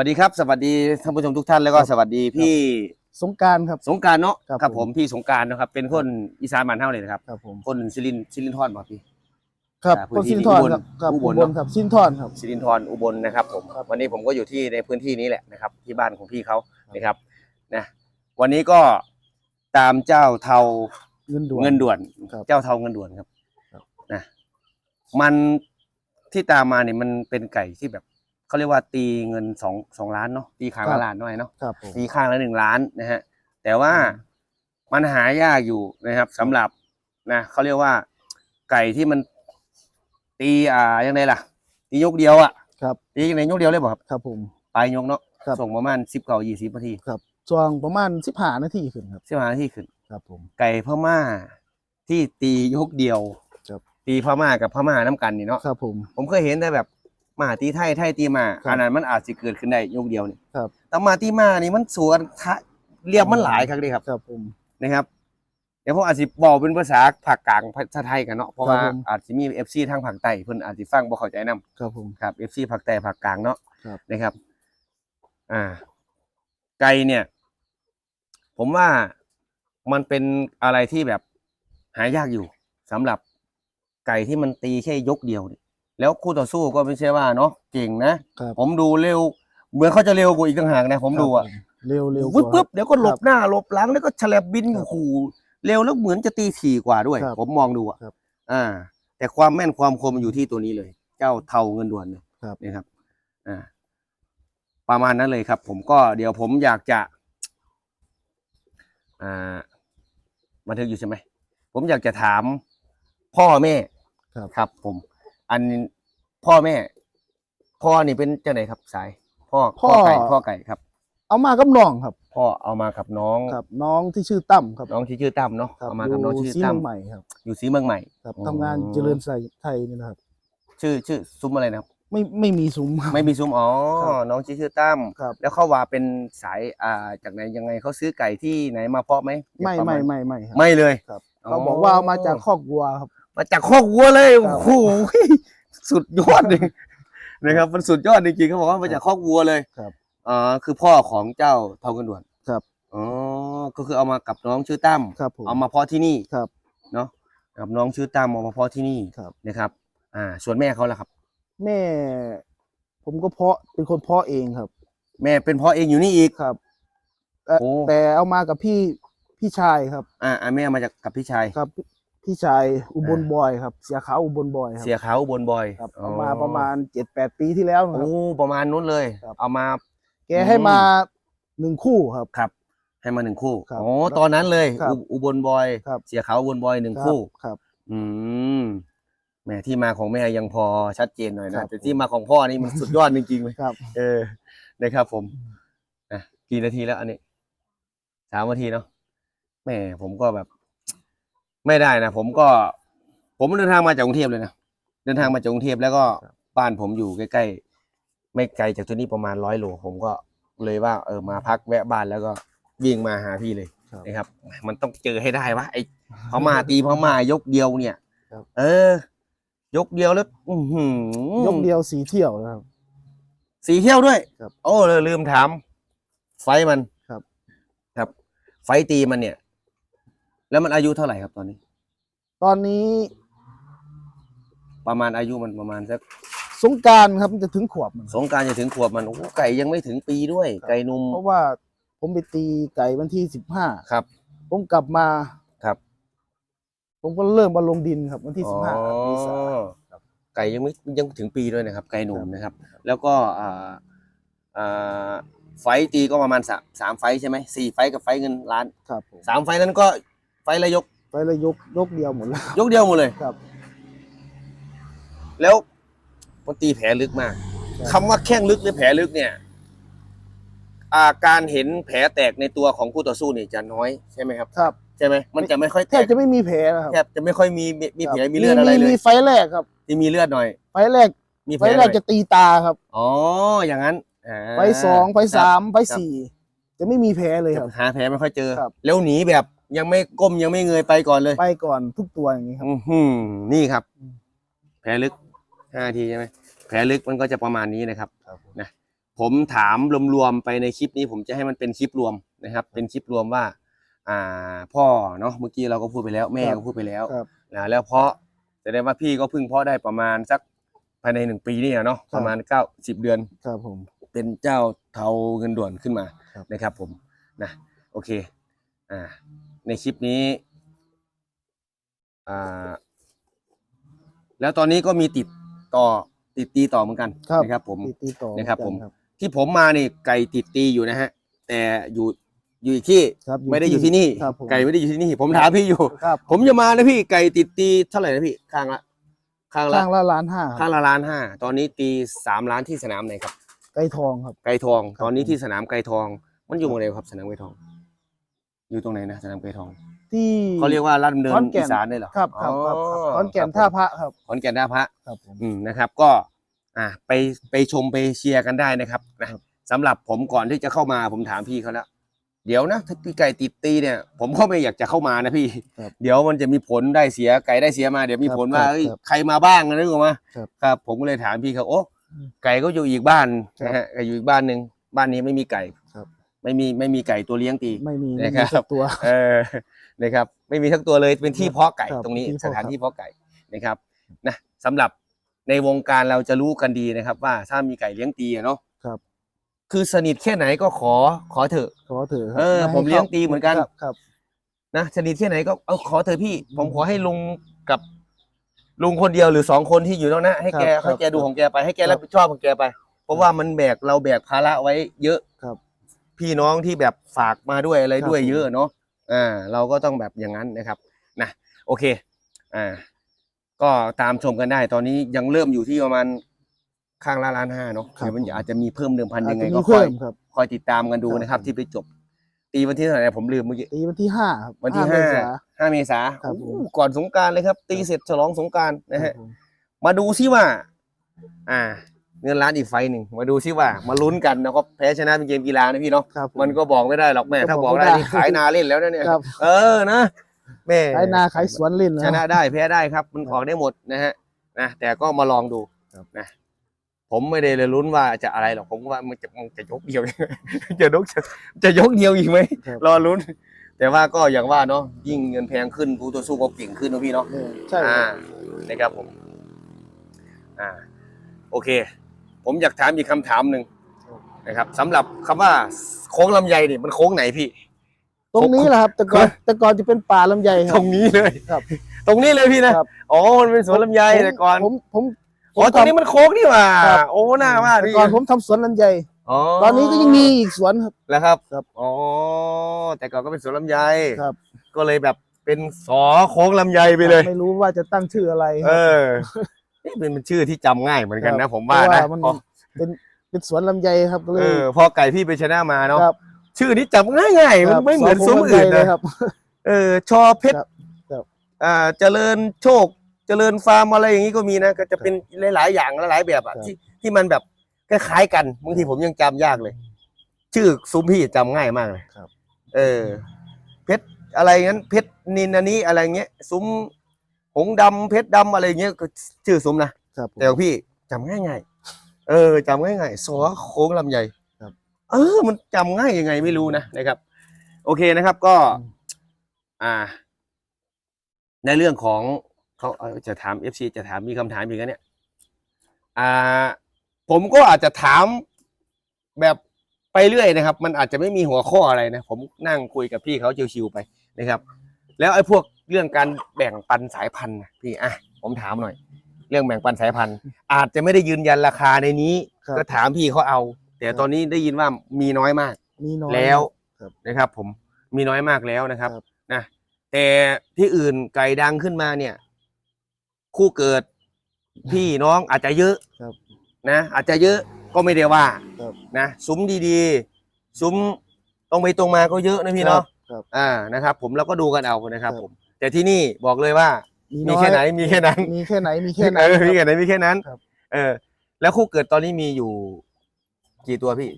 วัสดีครับสวัสดีท่านผู้ชมทุกท่านแล้วก็สวัสดีพี่สงกรารครับสงกรารเนาะครับครับผผมมพี่สงกรารนะครับเป็นคนอีสานบ้านเฮาเลยนะครับครับผมคนซิลินซิลินทอนบ่พี่ครับอ่าพื้คนนที่สินทรอุบลครับครับอุอุบบลลเนอะครับสินทรครับซิลินทรอุบลนะครับผมครับวันนี้ผมก็อยู่ที่ในพื้นที่นี้แหละนะครับ ที่บ้านของพี่เขานะครับนะวันนี้ก็ตามเจ้าเทาเงินด่วนเงินด่วนครับเจ้าเทาเงินด่วนครับครับนะมันที่ตามมาเนี่ยมันเป็นไก่ที่แบบ เขาเรียกว่าตีเงินสองสองล้านเนาะตีขางละล้านหน่อยเนาะครับผมตีข้างละหนึ่งล้านนะฮะแต่ว่ามันหายากอยู่นะครับสำหรับนะเขาเรียกว่าไก่ที่มันตีอ่ายังไงล่ะ ตียกเดียวอะครับตียังไงยกเดียวเลยบ่ครับครับผมปลายยกเนาะครับส่งประมาณสิบเก้ายี่สิบนาทีครับช่วงประมาณสิบห้านาทีขึ้นครับสิบห้านาทีขึ้นครับผมไก่พม่าที่ตียกเดียวครับตีพม่ากับพม่าน้ำกันนี่เนาะครับผมผมเคยเห็นแต่แบบ มาตีไทยไทยตีมาครับอันนั้นมันอาจจะเกิดขึ้นได้ยกเดียวนี่ครับ แต่มาตีมานี่มันสวนทะเรียบมันหลายครั้งเลยครับครับผม นะครับ เดี๋ยวผมอาจจะบอกเป็นภาษาภาคกลางภาษาไทยกันเนาะเพราะว่าครับผม อาจจะมีเอฟซีทางภาคใต้เพิ่นอาจจะฟังบ่เข้าใจนํครับผม ครับเอฟซีภาคใต้ภาคกลางเนาะครับ นะครับ อ่า ไก่เนี่ย ผมว่ามันเป็นอะไรที่แบบหายากอยู่สำหรับไก่ที่มันตีแค่ยกเดียวเนี่ย แล้วคู่ต่อสู้ก็ไม่ใช่ว่าเนาะเก่งนะ ครับผมดูเร็ว เหมือนเขาจะเร็วกว่าอีกต่างหากนะ ผมดูอะครับผมเร็วเร็ววึบกว่าปึ๊บเดี๋ยวก็หลครับบหน้าหลบหลังแล้วก็ฉลับบินอครัยู่บขู่เร็วแล้วเหมือนจะตีถี่กว่าด้วย ครับผมมองดูอะครับอ่า แต่ความแม่นความคมมันอยู่ที่ตัวนี้เลย เจ้าเทาเงินด่วนเนี่ยครับ นี่ครับ อ่า ประมาณนั้นเลยครับ ผมก็เดี๋ยวผมอยากจะ อ่าบันทึกอยู่ใช่ไหม ผมอยากจะถามพ่อแม่ครับ ครับ ผม อันพ่อแม่ พ่อนี่เป็นเจ้าไหนครับสายพ่อพ่อ ไก่พ่อไก่ครับ เอามากับน้องครับ พ่อเอามากับน้องครับ น้องที่ชื่อตั้มครับน้องที่ชื่อตั้มเนาะครับเอามากับน้องยู่ชื่อซีตั้เมืมองใหม่ครับอยู่สีเมืองใหม่ ครับอ๋อ ทำงานเจริญไซไทยนี่นะครับ ชื่อชื่อซุ้มอะไรนะครับ ไม่ไม่มีซุ้มครับ ไม่มีซุ้มอ๋อครับ น้องชื่อชื่อตั้มครับ แล้วเขาว่าเป็นสายอ่าจากไหนยังไงเขาซื้อไก่ที่ไหนมาเพาะไหมไม่ประาไม่ณไม่ไม่ครับ ไม่เลยครับอ๋อเขาบอกว่าเอามาจากคอกวัวครับ มาจากคอกวัวเลยครัโอ้บโหสุดยอดเลยนะครับ มันสุดยอดจริงๆเขาบอกว่ามาจากคอกวัวเลยครับอ๋อคือพ่อของเจ้าเทากันด่วนครับอ๋อก็คือเอามากับน้องชื่อตั้มครับผมเอามาเพาะที่นี่ครับเนาะกับน้องชื่อตั้มเอามาเพาะที่นี่ครับนะครับ อ่า ส่วนแม่เขาล่ะครับ แม่ ผมก็เพาะเป็นคนเพาะเองครับ แม่เป็นเพาะเองอยู่นี่อีกครับแต่โอ้แต่เอามากับพี่พี่ชายครับ อ่าอ่าแม่มาจากกับพี่ชายครับ พี่ชายอุบลอ่าบอยครับ เสียขาวอุบลบอยครับเสียขาวบนบอยครับอ๋อเอามาประมาณเจ็ดแปดปีที่แล้วนะครับ โอ้ประมาณนู้นเลย ครับ เอามาแกให้มาหนึ่งคู่ครับ ครับ ให้มาหนึ่งคู่ครับโอ้ตอนนั้นเลย ครับอุอุบลบอย ครับ เสียขาวอุบลบอยหนึ่งรับคู่ ครับ อืมแหมที่มาของแม่ยังพอชัดเจนหน่อยครันะบ แต่ที่มาของพ่อนี่มันสุดยอดจริงๆเลยครับ เออนะครับ ผมอะกี่นาทีแล้วอันนี้สามนาทีเนาะแหม่ผมก็แบบ ไม่ได้นะผมก็ ผมเดินทางมาจากกรุงเทพเลยนะเดินทางมาจากกรุงเทพแล้วก็ครับบ้านผมอยู่ใกล้ๆไม่ไกลจากตัวนี้ประมาณร้อยโลผมก็เลยว่า เออมาพักแวะบ้านแล้วก็วิ่งมาหาพี่เลยครับนะครับ มันต้องเจอให้ได้วะไอ้พม่าตีพม่ายกเดียวเนี่ยครับ เออ ยกเดียวแล้ว อือหือ ยกเดียวสีเที่ยวนะครับ สีเที่ยวด้วย ครับโอ้เลยลืมถาม ไฟมันครับ ครับ ไฟตีมันเนี่ย แล้วมันอายุเท่าไหร่ครับตอนนี้ ตอนนี้ประมาณอายุมันประมาณสักสงกรารครับมันจะถึงขวบมันสงกรารจะถึงขวบมันโอ้โหไก่ยังไม่ถึงปีด้วยครับไก่หนุ่มเพราะว่าผมไปตีไก่วันที่สิบห้าครับ ผมกลับมา ครับ ผมก็เริ่มมาลงดินครับ วันที่อ๋สิอบห้าเมษาไก่ยังไม่ยังถึงปีด้วยนะครับ ไก่หนุ่มครับนะครับ แล้วก็อ่าอ่าไฟตีก็ประมาณสามสามไฟใช่ไหมสี่ไฟกับไฟเงินล้านครับผมสามไฟนั้นก็ไฟละยก ไปเลยยกยกเดียวหมดแล้ว ยกเดียวหมดเลยครับ แล้วมันตีแผลลึกมากครับ คำว่าแข้งลึกหรือแผลลึกเนี่ยอ่าการเห็นแผลแตกในตัวของคู่ต่อสู้เนี่ยจะน้อยใช่ไหมครับ ครับใช่ไหมมันจะไม่ค่อยแทแตบกจะไม่มีแผลนะครับแทบจะไม่ค่อยมีมีมีแผลครับมีเลือดอะไรเลยมีไฟแรกครับ ที่มีเลือดหน่อย ไฟแรกมีแผไฟลหแรน่อกยจะตีตาครับ อ๋ออย่างนั้นาไฟสองไฟครับสามไฟสี่จะไม่มีแผลเลยครับ หาแผลไม่ค่อยเจอ ครับ แล้วหนีแบบ ยังไม่ก้มยังไม่เงยไปก่อนเลย ไปก่อนทุกตัวอย่างนี้ครับ อือหือนี่ครับอืมแผลลึกห้าทีใช่ไหมแผลลึกมันก็จะประมาณนี้นะครับครับผมนะผมถามรวมๆไปในคลิปนี้ ผมจะให้มันเป็นคลิปรวมนะครับ เป็นคลิปรวมว่า อ่า พ่อเนาะเมื่อกี้เราก็พูดไปแล้ว แม่ก็พูดไปแล้วครับ นะแล้วเพาะแสดงว่าพี่ก็เพิ่งเพาะได้ประมาณสักภายในหนึ่งปีนี่อะเนาะประมาณเก้าสิบเดือน ครับผม เป็นเจ้าเทาเงินด่วนขึ้นมาครับ นะครับผมนะโอเคอ่า ในคลิปนี้อ่าแล้วตอนนี้ก็มีติดต่อติดตีต่อเหมือนกันครับ นะครับ ผม ติดติดต่อนะครับผมเหอนกัที่ผมมานี่ไก่ติดตีอยู่นะฮะ แต่อยู่อยู่อีกที่ครับไม่ได้อยู่ที่นี่ ครับผมไก่ไม่ได้อยู่ที่นี่ ผมถามพี่อยู่ ครับผมจะมานะพี่ไก่ติดตีเท่าไหร่นะพี่ข้างละข้างละข้างละล้านห้าข้างละล้านห้าตอนนี้ตีสามล้านที่สนามไหนครับ ไก่ทองครับ ไก่ทอง ครับ ตอนนี้ผมที่สนามไก่ทอง มันอยู่ตรงไหนครับสนามไก่ทอง อยู่ตรงไหนนะสนามไก่ทอง ที่เขาเรียกว่าลาดดำเนินขอนแก่น อีสานเลยเหรอครับครับครับอ๋อขอนแก่นครับท่าผมพระครับขอนแก่นท่าพระ ครับผม อืมนะครับก็อ่าไปไปชมไปเชียร์กันได้นะครับนะครับสำหรับผมก่อนที่จะเข้ามาผมถามพี่เขาแล้วเดี๋ยวนะถ้าพี่ไก่ติดตีเนี่ย ผมก็ไม่อยากจะเข้ามานะพี่ ครับเดี๋ยวมันจะมีผลได้เสียไก่ได้เสียมาเดี๋ยวมีครับผลว่าครับเอ้ยครับใครมาบ้างนะนึกออกมาครับครับ ผมก็เลยถามพี่เขาโอ้อืมไก่ก็อยู่อีกบ้านครับ นะฮะไก่อยู่อีกบ้านหนึ่งบ้านนี้ไม่มีไก่ครับ ไม่มีไม่มีไก่ตัวเลี้ยงตี ไม่มีนะไม่ครัมีบสักตัว เออนะครับ ไม่มีทั้งตัวเลยเป็นที่เพาะไก่ครับตรงนี้ที่สเพาะถานที่เพาะไก่นะครับนะสำหรับในวงการเราจะรู้กันดีนะครับ ว่าถ้ามีไก่เลี้ยงตีอะเนาะครับ คือสนิทแค่ไหนก็ขอขอเถอะ ขอเถอะครับเออไให้ผมเลี้ยงตีเหมือนกัน ครับครับ นะสนิทแค่ไหนก็เอาขอเถอะพี่ ผมขอให้ลุงกับลุงคนเดียวหรือสองคนที่อยู่ตรงนั้นให้แกครับให้แกครับดูของแกไปให้แกครับรับผิดชอบของแกไป เพราะว่ามันแบกเราแบกภาระไว้เยอะครับ พี่น้องที่แบบฝากมาด้วยอะไรครับด้วยผมเยอะเนาะอ่าเราก็ต้องแบบอย่างนั้นนะครับนะโอเคอ่าก็ตามชมกันได้ ตอนนี้ยังเริ่มอยู่ที่ประมาณข้างละล้านห้าเนาะครับเดี๋ยวมันอาจจะมีเพิ่มเดิมพันอาจยังไงจะก็มีคอเพิ่ยมครับคอยติดตามกันดูครับนะครับผมที่ไปจบ ตีวันที่เท่าไหร่ผมลืมเมื่อกี้ตีวันที่ห้าครับวันที่เมห้าษาห้าเมษาครับผมโอ้ก่อนสงกรารเลยครับ ตีเสร็จฉลองสงกรารนะครัฮะบผมมาดูซิว่า อ่า เงินล้านอีกไฟล์หนึ่งมาดูซิว่ามาลุ้นกันนะครับแพ้ชนะเป็นเกมกีฬานะพี่เนาะครับผมันก็บอกไม่ได้หรอกแม่ก็ถ้าบบออกกไม่ได้ได้ นี่ขายนาเล่นแล้วนะเนี่ยครับเออนะแม่ขายนาขายสวนเล่นชนะได้แพ้ได้ครับ มันครับออกได้หมดนะฮะนะแต่ก็มาลองดูครับ นะ ผมไม่ได้เลยลุ้นว่าจะอะไรหรอกผมว่ามันจะมันจะยกเดียว จะยกจะจะยกเดียวอีกไหมครับรอลุ้น แต่ว่าก็อย่างว่าเนาะยิ่งเงินแพงขึ้นกูตัวสู้ก็เก่งขึ้นเนอะพี่เนาะ เออใช่คอ่ารับนะครับผม อ่า โอเค ผมอยากถามอีกคำถามหนึ่งนะครับสำหรับคำว่าโค้งลำไยนี่มันโค้งไหนพี่ ตรงนี้แหละครับ แต่ก่อนแต่ก่อนจะเป็นป่าลำไยคตรัรบ งนี้เลยครับ ตรงนี้เลยพี่นะครับ อ๋อมันเป็นสวนลำไยแต่ก่อนผมผมผมอ๋อตรงนี้มันโค้งนี่หว่าครับ โอ้หน้ามากแต่พี่ก่อนผมทำสวนลำไยอ๋อตอนนี้ก็ยังมีอีกสวนครับ แล้วครับครับอ๋อแต่ก่อนก็เป็นสวนลำไยครับ ก็เลยแบบเป็นสอโค้งลำไยไปเลย ไม่รู้ว่าจะตั้งชื่ออะไรคเอรับอ นี่เป็นเป็นชื่อที่จำง่ายเหมือนกันครันะบผมว่านะเพราะว่ามัน พอเป็นเป็นสวนลำไยครับก็เลเอยอพอไก่พี่ไปชนะมาเนาะครับชื่อนี้จำง่ายง่ายๆมันครับไม่เหมือนสซุ้งมลำไยอื่นเลยนะ ครับ เออชอเพชรครับครับอ่าเจริญโชค เจริญฟาร์มอะไรอย่างนี้ก็มีนะ ก็จะเป็นหลายๆอย่างหลายๆแบบอะครับ ที่ที่มันแบบคล้ายๆกันบางทีผมยังจำยากเลย ชื่อซุ้มพี่จำง่ายมากเลยครับ เออ เพชรอะไรงั้น เพชรนินอันนี้อะไรเงี้ยซุ้มห งส์ดำเพชรดำอะไรเงี้ยก็ชื่อซุ้มนะ ครับผม แต่ของพี่จำง่ายง่ายๆเออจำง่ายง่ายๆสอโค้งลำใหญ่ครับ เออ มันจำง่ายยังไงไม่รู้นะนะครับ โอเคนะครับก็ อ่า ในเรื่องของเขาเอ่อจะถามเอฟซีจะถามมีคำถามอีกนะเนี่ย อ่า ผมก็อาจจะถามแบบไปเรื่อยนะครับ มันอาจจะไม่มีหัวข้ออะไรนะ ผมนั่งคุยกับพี่เขาชิวๆไปนะครับ แล้วไอ้พวก เรื่องการแบ่งปันสายพันธุ์นะพี่อะผมถามหน่อย เรื่องแบ่งปันสายพันธุ์ อาจจะไม่ได้ยืนยันราคาในนี้ ครับ ก็ถามพี่เขาเอา แต่ตอนนี้ได้ยินว่ามีน้อยมาก มีน้อย แล้วครับนะครับ ผมมีน้อยมากแล้วนะครับครับ นะแต่ที่อื่นไก่ดังขึ้นมาเนี่ย คู่เกิด พี่น้องอาจจะเยอะครับนะอาจจะเยอะก็ไม่ได้ว่าครับ นะซุ้มดีๆซุ้มตรงไปตรงมาก็เยอะนะพี่เนาะครับ อ่านะครับ ผมเราก็ดูกันเอานะครับครับผม แต่ที่นี่บอกเลยว่า มีอยแค่ไหนมีแค่นั้นมีแค่ไหนมีแค่นั้นเออมีคแค่รับไหนมีแค่นั้นครับเออ แล้วคู่เกิดตอนนี้มีอยู่ กี่ตัวพี่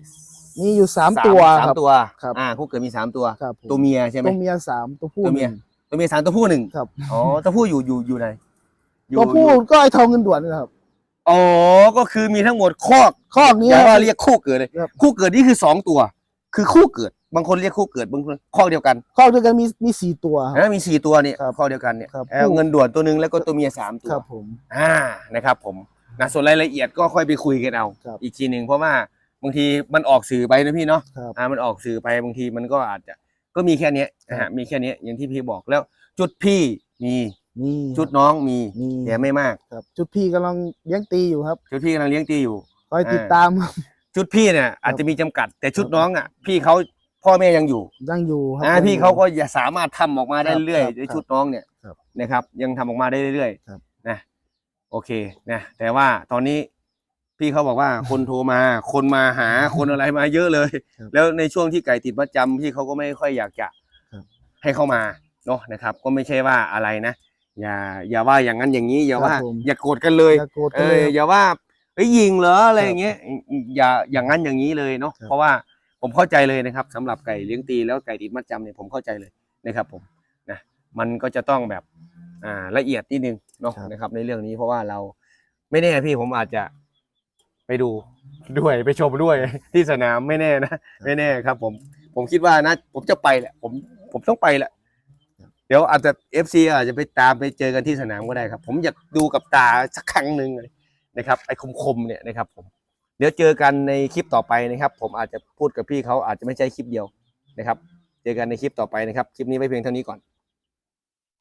มีอยู่สามตัวสามครับตัวครับอ่าคู่เกิดมีสามตัวครับผมตัวเมียใช่ไหมตัวเมียสามตัวผู้ตัวเมียหนึ่งตัวเมียสามตัวผู้หนึ่งครับอ๋อตัวผู้อยู่อยู่อยู่ไหนอยู่ตัวผู้อยู่ก็ไอ้ทองเงินด่วนนะครับอ๋อก็คือมีทั้งหมดคอกคอกนี้อย่าว่าเรียกคู่เกิดเลยครับคู่เกิดนี่คือสองตัว คือคู่เกิด บางคนเรียกคู่เกิดบางคนคอกเดียวกันคอกด้วยกันมีมีสี่ตัวครับ นะมีสี่ตัวเนี่ยครับคอกเดียวกันเนี่ยครับเออเงินด่วนตัวหนึ่งแล้วก็ตัวเมียสามตัว ครับผม อ่านะครับผมนะส่วนรายละเอียดก็ค่อยไปคุยกันเอา ครับอีกทีหนึ่งเพราะว่าบางทีมันออกสื่อไปนะพี่เนาะครับอ่ามันออกสื่อไปบางทีมันก็อาจจะก็มีแค่เนี้ยนะครัฮะบ มีแค่เนี้ยอย่างที่พี่บอกแล้ว จุดพี่มีมีจุดน้องมีมีแต่ไม่มาก ครับจุดพี่กำลังเลี้ยงตีอยู่ครับจุดพี่กำลังเลี้ยงตีอยู่ คอยอ่าติดตามครับชุดพี่เนี่ยอาจจะมีจำกัด แต่ชุดน้องอะพี่เขา พ่อแม่ยังอยู่ยังอยู่ครับนะยังพี่อยู่เขาก็อย่าสามารถทำออกมาได้ครับเรื่อยครับๆในชุดน้องเนี่ยครับนะครับ ยังทำออกมาได้เรื่อยครับ ๆนะโอเคนะแต่ว่าตอนนี้พี่เขาบอกว่าคนโทรมา คนมาหาคนอะไรมาเยอะเลย ครับแล้วในช่วงที่ไก่ติดประจำพี่เขาก็ไม่ค่อยอยากจะครับ ให้เข้ามาเนาะนะครับ ก็ไม่ใช่ว่าอะไรนะอย่าอย่าว่าอย่างนั้นอย่างนี้อย่าว่า ครับผม อย่าโกรธกันเลย อย่าโกรธเอกันเลอยครับอย่าว่าเอ้ยยิงเหรออะไรครับอย่างเงี้ยอย่าอย่างนั้นอย่างนี้เลยเนาะครับเพราะว่า ผมเข้าใจเลยนะครับสำหรับไก่เลี้ยงตีแล้วไก่ติดมัดจำเนี่ยผมเข้าใจเลยนะครับผมนะมันก็จะต้องแบบอ่าละเอียดนิดนึงเนาะครับนะครับ ในเรื่องนี้เพราะว่าเราไม่แน่พี่ผมอาจจะไปดูด้วยไปชมด้วยที่สนามไม่แน่นะไม่แน่ครับ ผมผมคิดว่านะผมจะไปแหละผมผมต้องไปแหละเดี๋ยวอาจจะเอฟซีอาจจะไปตามไปเจอกันที่สนามก็ได้ครับ ผมอยากดูกับตาสักครั้งหนึ่งเลยนะครับไอ้คมๆเนี่ยนะครับผมเดี๋ยวเจอกันในคลิปต่อไปนะครับ ผมอาจจะพูดกับพี่เขาอาจจะไม่ใช่คลิปเดียวนะครับ เจอกันในคลิปต่อไปนะครับ คลิปนี้ไว้เพียงเท่านี้ก่อน